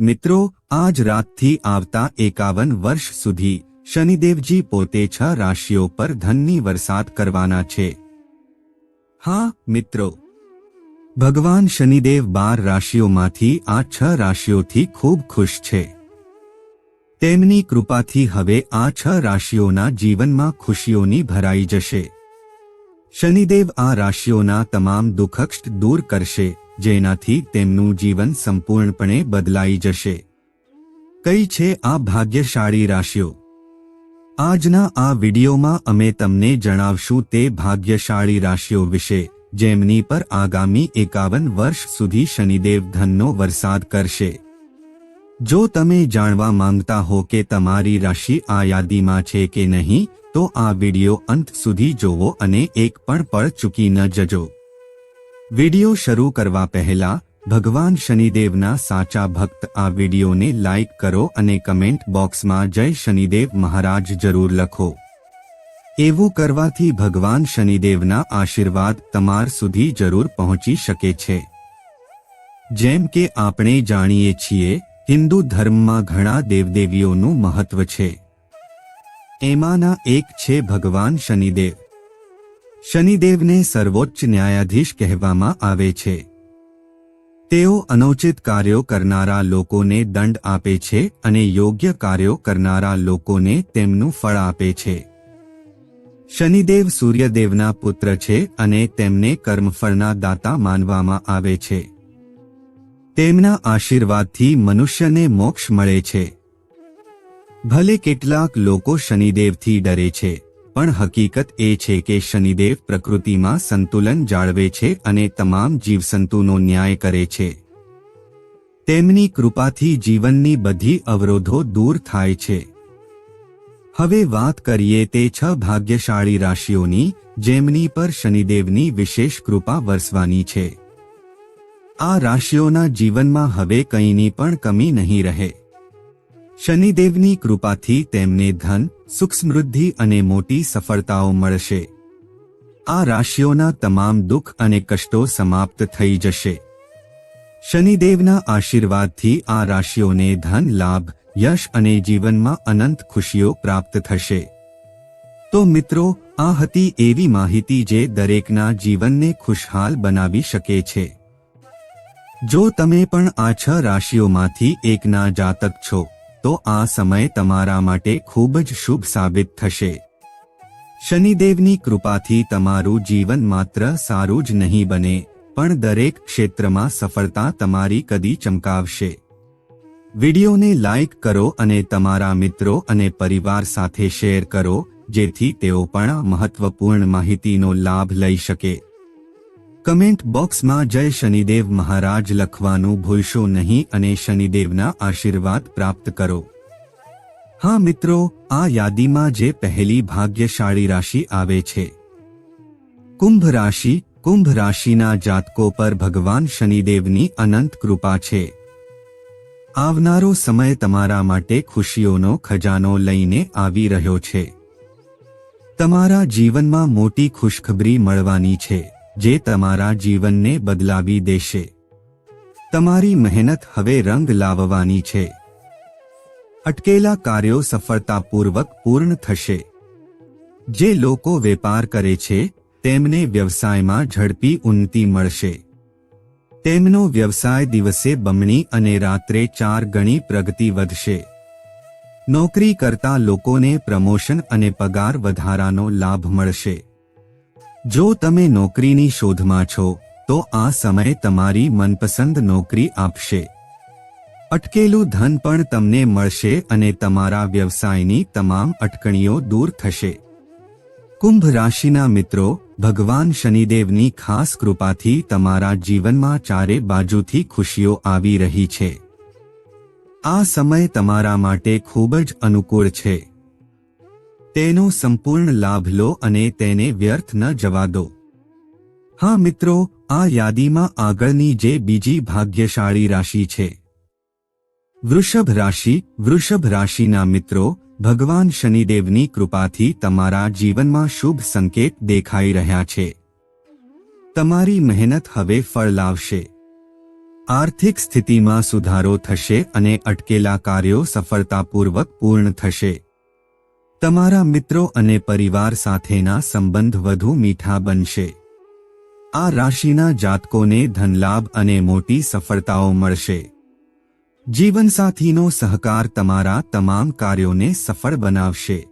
મિત્રો, આજ રાતથી આવતા એકાવન વર્ષ સુધી શનિદેવજી પોતે છ રાશિઓ પર ધનની વરસાદ કરવાના છે. હા, મિત્રો. ભગવાન શનિદેવ બાર રાશિઓમાંથી આ છ રાશિઓથી ખૂબ ખુશ છે. તેમની કૃપાથી હવે આ છ રાશિઓના જીવનમાં ખુશીઓની ભરાઈ જશે. શનિદેવ આ રાશિઓના તમામ દુઃખક્ષ દૂર કરશે. જેનાથી તેમનું જીવન સંપૂર્ણપણે બદલાઈ જશે. કઈ છે આ ભાગ્યશાળી રાશિઓ? આજના આ વિડીયોમાં અમે તમને જણાવશું તે ભાગ્યશાળી રાશિઓ વિશે, જેમની પર આગામી એકાવન વર્ષ સુધી શનિદેવ ધનનો વરસાદ કરશે. જો તમે જાણવા માંગતા હો કે તમારી રાશિ આ યાદીમાં છે કે નહીં, તો આ વિડિયો અંત સુધી જોવો અને એક પણ પળ ચૂકી ન જજો. વિડિયો શરૂ કરવા પહેલા ભગવાન શનિદેવના સાચા ભક્ત આ વિડિયોને લાઈક કરો અને કમેન્ટ બોક્સમાં જય શનિદેવ મહારાજ જરૂર લખો. એવું કરવાથી ભગવાન શનિદેવના આશીર્વાદ તમાર સુધી જરૂર પહોંચી શકે છે. જેમ કે આપણે જાણીએ છીએ, હિન્દુ ધર્મમાં ઘણા દેવદેવીઓનું મહત્વ છે. એમાંના એક છે ભગવાન શનિદેવ. શનિદેવને સર્વોચ્ચ ન્યાયાધીશ કહેવામાં આવે છે. તેઓ અનૌચિત કાર્યો કરનારા લોકોને દંડ આપે છે અને યોગ્ય કાર્યો કરનારા લોકોને તેમનું ફળ આપે છે. શનિદેવ સૂર્યદેવના પુત્ર છે અને તેમને કર્મફળના દાતા માનવામાં આવે છે. તેમના આશીર્વાદથી મનુષ્યને મોક્ષ મળે છે. ભલે કેટલાક લોકો શનિદેવથી ડરે છે. પણ હકીકત એ છે કે શનિદેવ પ્રકૃતિમાં સંતુલન જાળવે છે અને તમામ જીવસંતુનો ન્યાય કરે છે. તેમની કૃપાથી જીવનની બધી અવરોધો દૂર થાય છે. હવે વાત કરીએ તે છ ભાગ્યશાળી રાશિઓની, જેમની પર શનિદેવની વિશેષ કૃપા વરસવાની છે. આ રાશિઓના જીવનમાં હવે કંઈની પણ કમી નહીં રહે. શનિદેવની કૃપાથી તેમને ધન, સુખ સમૃદ્ધિ અને મોટી સફળતાઓ મળશે. આ રાશિઓના તમામ દુઃખ અને કષ્ટો સમાપ્ત થઈ જશે. શનિદેવના આશીર્વાદથી આ રાશિઓને ધન, લાભ, યશ અને જીવનમાં અનંત ખુશીઓ પ્રાપ્ત થશે. તો મિત્રો, આ હતી એવી માહિતી જે દરેકના જીવનને ખુશહાલ બનાવી શકે છે. જો તમે પણ આ છ રાશિઓમાંથી એકના જાતક છો તો આ સમય તમારા માટે ખૂબ જ શુભ સાબિત થશે. શનિદેવની કૃપાથી તમારું જીવન માત્ર સારું જ નહીં બને, પણ દરેક ક્ષેત્રમાં સફળતા તમારી કદી ચમકાવશે. વિડિયોને લાઇક કરો અને તમારા મિત્રો અને પરિવાર સાથે શેર કરો, જેથી તેઓ પણ મહત્વપૂર્ણ માહિતીનો લાભ લઈ શકે. કમેન્ટ બોક્સમાં જય શનિદેવ મહારાજ લખવાનું ભૂલશો નહીં અને શનિદેવના આશીર્વાદ પ્રાપ્ત કરો. હા મિત્રો, આ યાદીમાં જે પહેલી ભાગ્યશાળી રાશિ આવે છે. કુંભ રાશિ, કુંભ રાશિના જાતકો પર ભગવાન શનિદેવની અનંત કૃપા છે. આવનારો સમય તમારા માટે ખુશીઓનો ખજાનો લઈને આવી રહ્યો છે. તમારા જીવનમાં મોટી ખુશખબરી મળવાની છે. જે તમારા જીવનને બદલાવી દેશે. તમારી મહેનત હવે રંગ લાવવાની છે. અટકેલા કાર્યો સફળતાપૂર્વક પૂર્ણ થશે. જે લોકો વેપાર કરે છે, તેમને વ્યવસાયમાં ઝડપી ઉન્નતિ મળશે. તેમનો વ્યવસાય દિવસે બમણી અને રાત્રે ચાર ગણી પ્રગતિ વધશે. નોકરી કરતા લોકોને પ્રમોશન અને પગાર વધારાનો લાભ મળશે. જો તમે નોકરીની શોધમાં છો, તો આ સમય તમારી મનપસંદ નોકરી આપશે. અટકેલું ધન પણ તમને મળશે અને તમારા વ્યવસાયની તમામ અટકણીઓ દૂર થશે. કુંભ રાશિના મિત્રો, ભગવાન શનિદેવની ખાસ કૃપાથી તમારા જીવનમાં ચારે બાજુથી ખુશીઓ આવી રહી છે. આ સમય તમારા માટે ખૂબ જ અનુકૂળ છે. તેનો સંપૂર્ણ લાભ લો અને તેને વ્યર્થ ન જવા દો. હા મિત્રો, આ યાદીમાં આગળની જે બીજી ભાગ્યશાળી રાશિ છે. વૃષભ રાશિ, વૃષભ રાશિના મિત્રો, ભગવાન શનિદેવની કૃપાથી તમારા જીવનમાં શુભ સંકેત દેખાઈ રહ્યા છે. તમારી મહેનત હવે ફળ લાવશે. આર્થિક સ્થિતિમાં સુધારો થશે અને અટકેલા કાર્યો સફળતાપૂર્વક પૂર્ણ થશે. તમારા મિત્રો અને પરિવાર સાથેના સંબંધ વધુ મીઠા બનશે. આ રાશિના જાતકોને ધનલાભ અને મોટી સફળતાઓ મળશે. જીવનસાથીનો સહકાર તમારા તમામ કાર્યોને સફળ બનાવશે.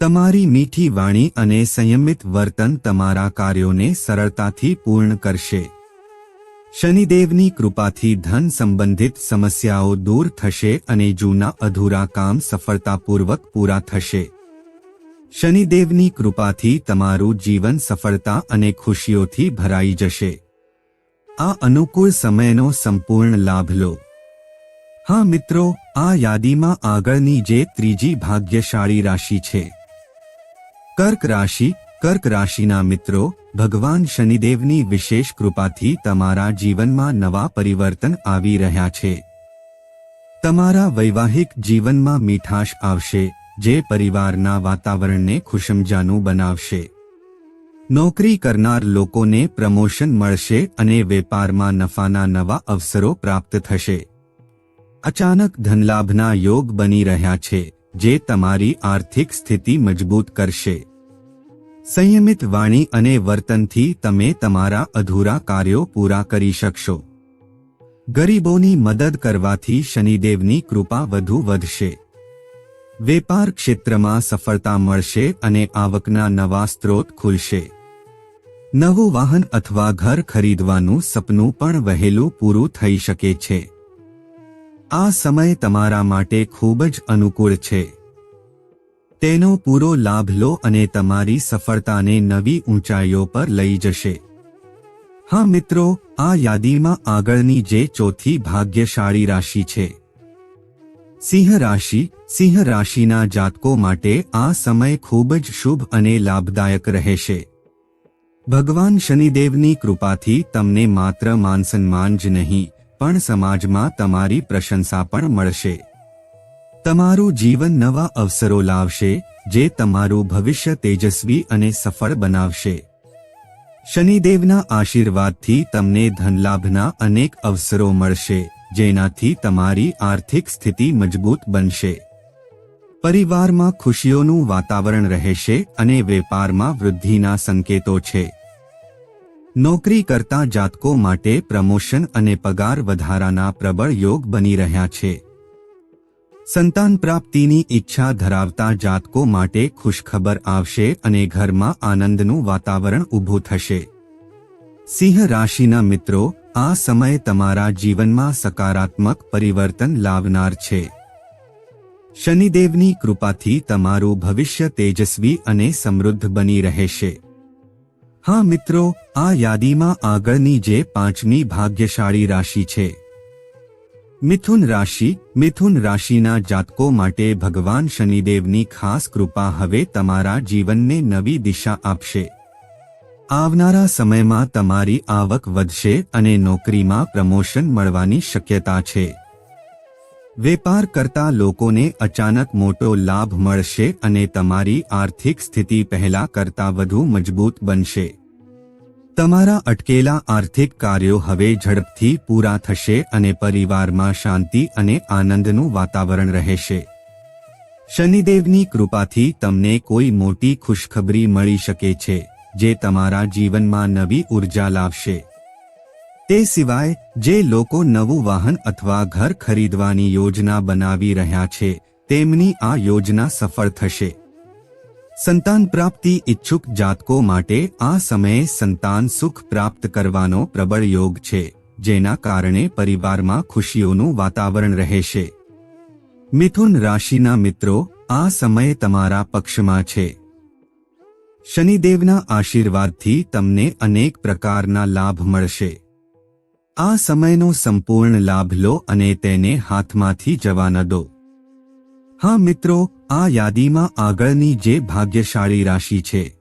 તમારી મીઠી વાણી અને સંયમિત વર્તન તમારા કાર્યોને સરળતાથી પૂર્ણ કરશે. શનિદેવની કૃપાથી ધન સંબંધિત સમસ્યાઓ દૂર થશે અને જૂના અધૂરા કામ સફળતાપૂર્વક પૂરા થશે. શનિદેવની કૃપાથી તમારું જીવન સફળતા અને ખુશીઓથી ભરાઈ જશે. આ અનુકૂળ સમયનો સંપૂર્ણ લાભ લો. હા મિત્રો, આ યાદીમાં આગળની જે ત્રીજી ભાગ્યશાળી રાશિ છે. કર્ક રાશિ કર્ક રાશિના મિત્રો, ભગવાન શનિદેવની વિશેષ કૃપાથી તમારા જીવનમાં નવા પરિવર્તન આવી રહ્યા છે. તમારા વૈવાહિક જીવનમાં મીઠાશ આવશે, જે પરિવારના વાતાવરણને ખુશમજાનું બનાવશે. નોકરી કરનાર લોકોને પ્રમોશન મળશે અને વેપારમાં નફાના નવા અવસરો પ્રાપ્ત થશે. અચાનક ધનલાભના યોગ બની રહ્યા છે, જે તમારી આર્થિક સ્થિતિ મજબૂત કરશે. સંયમિત વાણી અને વર્તનથી તમે તમારા અધૂરા કાર્યો પૂરા કરી શકશો. ગરીબોની મદદ કરવાથી શનિદેવની કૃપા વધુ વધશે. વેપાર ક્ષેત્રમાં સફળતા મળશે અને આવકના નવા સ્ત્રોત ખુલશે. નવું વાહન અથવા ઘર ખરીદવાનું સપનું પણ વહેલું પૂરું થઈ શકે છે. આ સમય તમારા માટે ખૂબ જ અનુકૂળ છે. તેનો પૂરો લાભ લો અને તમારી સફળતાને નવી ઊંચાઈઓ પર લઈ જશે. હા મિત્રો, આ યાદીમાં આગળની જે ચોથી ભાગ્યશાળી રાશિ છે. સિંહ રાશિ, સિંહ રાશિના જાતકો માટે આ સમય ખૂબ જ શુભ અને લાભદાયક રહેશે. ભગવાન શનિદેવની કૃપાથી તમને માત્ર માનસન્માન જ નહીં, પણ સમાજમાં તમારી પ્રશંસા પણ મળશે. તમારું જીવન નવા અવસરો લાવશે, જે તમારું ભવિષ્ય તેજસ્વી અને સફળ બનાવશે. શનિદેવના આશીર્વાદથી તમને ધનલાભના અનેક અવસરો મળશે, જેનાથી તમારી આર્થિક સ્થિતિ મજબૂત બનશે. પરિવારમાં ખુશીઓનું વાતાવરણ રહેશે અને વેપારમાં વૃદ્ધિના સંકેતો છે. નોકરી કરતા જાતકો માટે પ્રમોશન અને પગાર વધારાના પ્રબળ યોગ બની રહ્યા છે. સંતાન પ્રાપ્તિની ઈચ્છા ધરાવતા જાતકો માટે ખુશખબર આવશે અને ઘરમાં આનંદનું વાતાવરણ ઊભું થશે. સિંહ રાશિના મિત્રો, આ સમય તમારા જીવનમાં સકારાત્મક પરિવર્તન લાવનાર છે. શનિદેવની કૃપાથી તમારું ભવિષ્ય તેજસ્વી અને સમૃદ્ધ બની રહેશે. હા મિત્રો, આ યાદીમાં આગળની જે પાંચમી ભાગ્યશાળી રાશિ છે. મિથુન રાશિ, મિથુન રાશિના જાતકો માટે ભગવાન શનિદેવની ખાસ કૃપા હવે તમારા જીવનને નવી દિશા આપશે. આવનારા સમયમાં તમારી આવક વધશે અને નોકરીમાં પ્રમોશન મળવાની શક્યતા છે. વેપાર કરતા લોકોને અચાનક મોટો લાભ મળશે અને તમારી આર્થિક સ્થિતિ પહેલા કરતા વધુ મજબૂત બનશે. તમારા અટકેલા આર્થિક કાર્યો હવે ઝડપથી પૂરા થશે અને પરિવારમાં શાંતિ અને આનંદનું વાતાવરણ રહેશે. શનિદેવની કૃપાથી તમને કોઈ મોટી ખુશખબરી મળી શકે છે, જે તમારા જીવનમાં નવી ઊર્જા લાવશે. તે સિવાય, જે લોકો નવું વાહન અથવા ઘર ખરીદવાની યોજના બનાવી રહ્યા છે, તેમની આ યોજના સફળ થશે. સંતાન પ્રાપ્તિ ઇચ્છુક જાતકો માટે આ સમયે સંતાન સુખ પ્રાપ્ત કરવાનો પ્રબળ યોગ છે, જેના કારણે પરિવારમાં ખુશીઓનું વાતાવરણ રહેશે. મિથુન રાશિના મિત્રો, આ સમય તમારા પક્ષમાં છે. શનિદેવના આશીર્વાદથી તમને અનેક પ્રકારના લાભ મળશે. આ સમયનો સંપૂર્ણ લાભ લો અને તેને હાથમાંથી જવા ન દો. હા મિત્રો, આ યાદીમાં આગળની જે ભાગ્યશાળી રાશિ છે.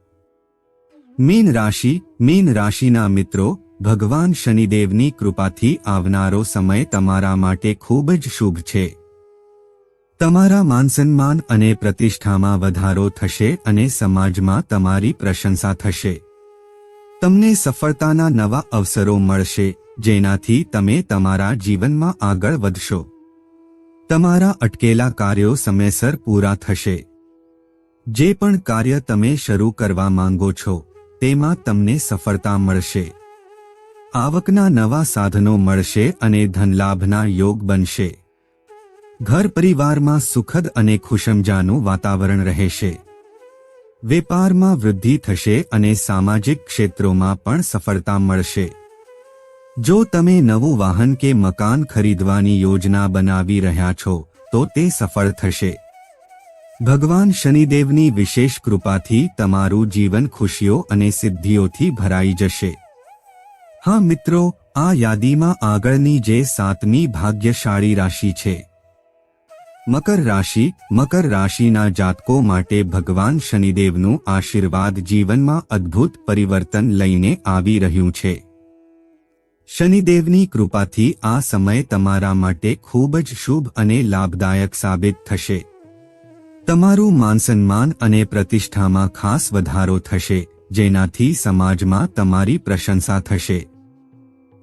મીન રાશિ, મીન રાશિના મિત્રો, ભગવાન શનિદેવની કૃપાથી આવનારો સમય તમારા માટે ખૂબ જ શુભ છે. તમારા માનસન્માન અને પ્રતિષ્ઠામાં વધારો થશે અને સમાજમાં તમારી પ્રશંસા થશે. તમને સફળતાના નવા અવસરો મળશે, જેનાથી તમે તમારા જીવનમાં આગળ વધશો. તમારા અટકેલા કાર્યો સમયસર પૂરા થશે. જે પણ કાર્ય તમે શરૂ કરવા માંગો છો, તેમાં તમને સફળતા મળશે. આવકના નવા સાધનો મળશે અને ધનલાભના યોગ બનશે. ઘર પરિવારમાં સુખદ અને ખુશમજાનું વાતાવરણ રહેશે. વેપારમાં વૃદ્ધિ થશે અને સામાજિક ક્ષેત્રોમાં પણ સફળતા મળશે. જો તમે નવું વાહન કે મકાન ખરીદવાની યોજના બનાવી રહ્યા છો, તો તે સફળ થશે. ભગવાન શનિદેવની વિશેષ કૃપાથી તમારું જીવન ખુશીઓ અને સિદ્ધિઓથી ભરાઈ જશે. હા મિત્રો, આ યાદીમાં આગળની જે સાતમી ભાગ્યશાળી રાશિ છે. મકર રાશિ, મકર રાશિના જાતકો માટે ભગવાન શનિદેવનું આશીર્વાદ જીવનમાં અદ્ભુત પરિવર્તન લઈને આવી રહ્યું છે. શનિદેવની કૃપાથી આ સમય તમારા માટે ખૂબ જ શુભ અને લાભદાયક સાબિત થશે. તમારું માનસન્માન અને પ્રતિષ્ઠામાં ખાસ વધારો થશે, જેનાથી સમાજમાં તમારી પ્રશંસા થશે.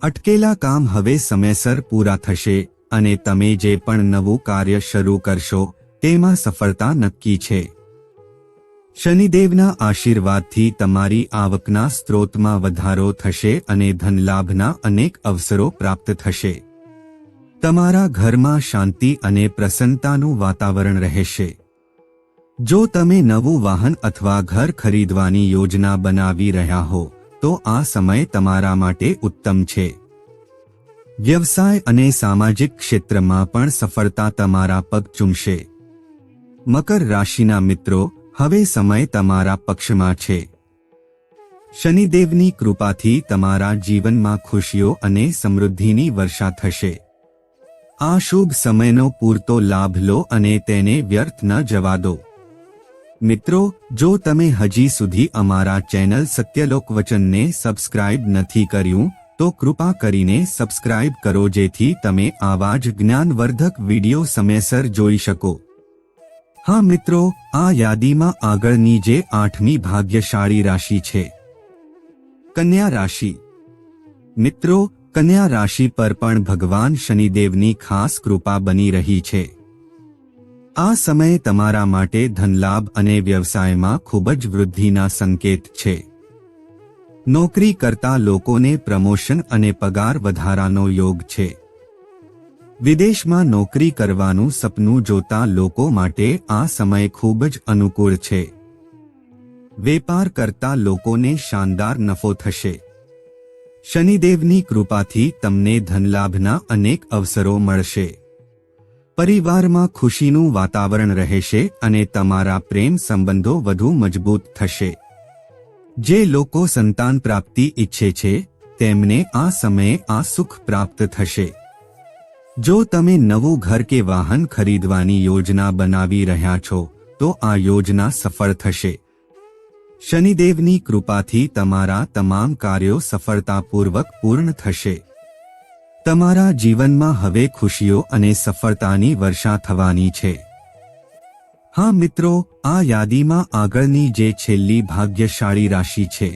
અટકેલા કામ હવે સમયસર પૂરા થશે, અને તમે જે પણ નવું કાર્ય શરૂ કરશો, તેમાં સફળતા નક્કી છે. શનિદેવના આશીર્વાદથી તમારી આવકના સ્ત્રોતમાં વધારો થશે અને ધનલાભના અનેક અવસરો પ્રાપ્ત થશે. તમારા ઘરમાં શાંતિ અને પ્રસન્નતાનું વાતાવરણ રહેશે. જો તમે નવું વાહન અથવા ઘર ખરીદવાની યોજના બનાવી રહ્યા હો, તો આ સમય તમારા માટે ઉત્તમ છે. વ્યવસાય અને સામાજિક ક્ષેત્રમાં પણ સફળતા તમારા પગ ચૂમશે. મકર રાશિના મિત્રો હવે સમય તમારા પક્ષમાં છે. શનિદેવની કૃપાથી તમારા જીવનમાં ખુશીઓ અને સમૃદ્ધિની વર્ષા થશે. આ શુભ સમયનો પૂરતો લાભ લો અને તેને વ્યર્થ ન જવા દો. મિત્રો, જો તમે હજી સુધી અમારા ચેનલ સત્યલોક વચનને સબસ્ક્રાઇબ નથી કર્યું, તો કૃપા કરીને સબસ્ક્રાઇબ કરો જેથી તમે આવા જ જ્ઞાનવર્ધક વિડિયો સમયસર જોઈ શકો. હા મિત્રો, આ યાદીમાં આગળની જે આઠમી ભાગ્યશાળી રાશિ છે. કન્યા રાશિ. મિત્રો, કન્યા રાશિ પર પણ ભગવાન શનિદેવની ખાસ કૃપા બની રહી છે. આ સમય તમારા માટે ધનલાભ અને વ્યવસાયમાં ખૂબ જ વૃદ્ધિના સંકેત છે. નોકરી કરતા લોકોને પ્રમોશન અને પગાર વધારાનો યોગ છે. વિદેશમાં નોકરી કરવાનું સપનું જોતા લોકો માટે આ સમય ખૂબ જ અનુકૂળ છે. વેપાર કરતા લોકોને શાનદાર નફો થશે. શનિદેવની કૃપાથી તમને ધનલાભના અનેક અવસરો મળશે. પરિવારમાં ખુશીનું વાતાવરણ રહેશે અને તમારા પ્રેમ સંબંધો વધુ મજબૂત થશે. જે લોકો સંતાન પ્રાપ્તિ ઈચ્છે છે, તેમને આ સમયે આ સુખ પ્રાપ્ત થશે. જો તમે નવું ઘર કે વાહન ખરીદવાની યોજના બનાવી રહ્યા છો, તો આ યોજના સફળ થશે. શનિદેવની કૃપાથી તમારા તમામ કાર્યો સફળતાપૂર્વક પૂર્ણ થશે. તમારા જીવનમાં હવે ખુશીઓ અને સફળતાની વર્ષા થવાની છે. હા મિત્રો, આ યાદીમાં આગળની જે છેલ્લી ભાગ્યશાળી રાશિ છે,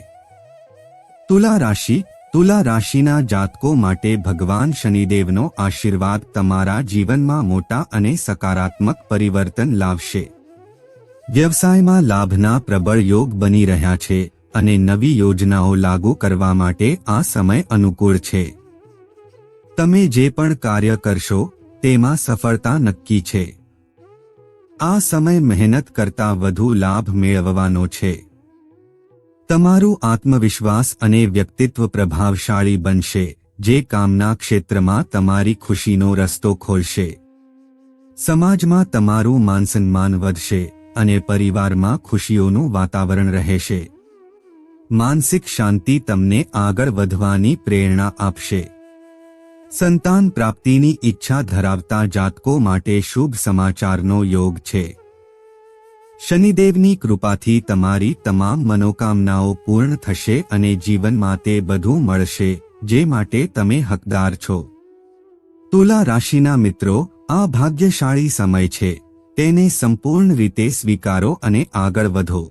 તુલા રાશિ તુલા રાશિના જાતકો માટે ભગવાન શનિદેવનો આશીર્વાદ તમારા જીવનમાં મોટા અને સકારાત્મક પરિવર્તન લાવશે. વ્યવસાયમાં લાભના પ્રબળ યોગ બની રહ્યા છે અને નવી યોજનાઓ લાગુ કરવા માટે આ સમય અનુકૂળ છે. તમે જે પણ કાર્ય કરશો, તેમાં સફળતા નક્કી છે. આ સમય મહેનત કરતા વધુ લાભ મેળવવાનો છે. તમારું આત્મવિશ્વાસ અને વ્યક્તિત્વ પ્રભાવશાળી બનશે, જે કામના ક્ષેત્રમાં તમારી ખુશીનો રસ્તો ખોલશે. સમાજમાં તમારું માનસન્માન વધશે અને પરિવારમાં ખુશીઓનું વાતાવરણ રહેશે. માનસિક શાંતિ તમને આગળ વધવાની પ્રેરણા આપશે. સંતાન પ્રાપ્તિની ઈચ્છા ધરાવતા જાતકો માટે શુભ સમાચારનો યોગ છે. શનિદેવની કૃપાથી તમારી તમામ મનોકામનાઓ પૂર્ણ થશે અને જીવનમાં તે બધું મળશે, જે માટે તમે હકદાર છો. તુલા રાશિના મિત્રો, આ ભાગ્યશાળી સમય છે. તેને સંપૂર્ણ રીતે સ્વીકારો અને આગળ વધો.